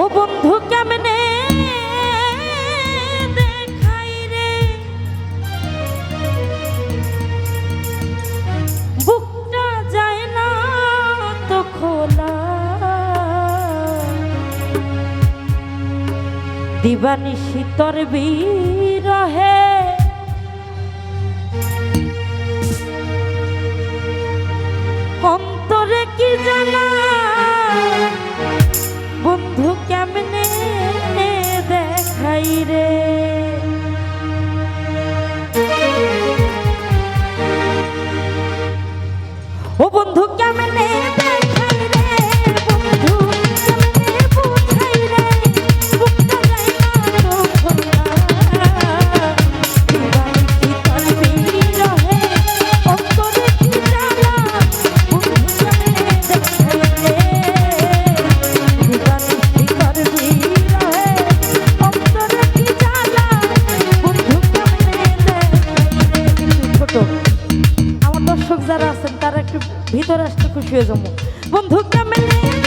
ও বন্ধু কেমনে যায় না তো খোলা। দিবানি শীতর বিরহে। অন্তরে কি জানা জমু বন্ধু কেমন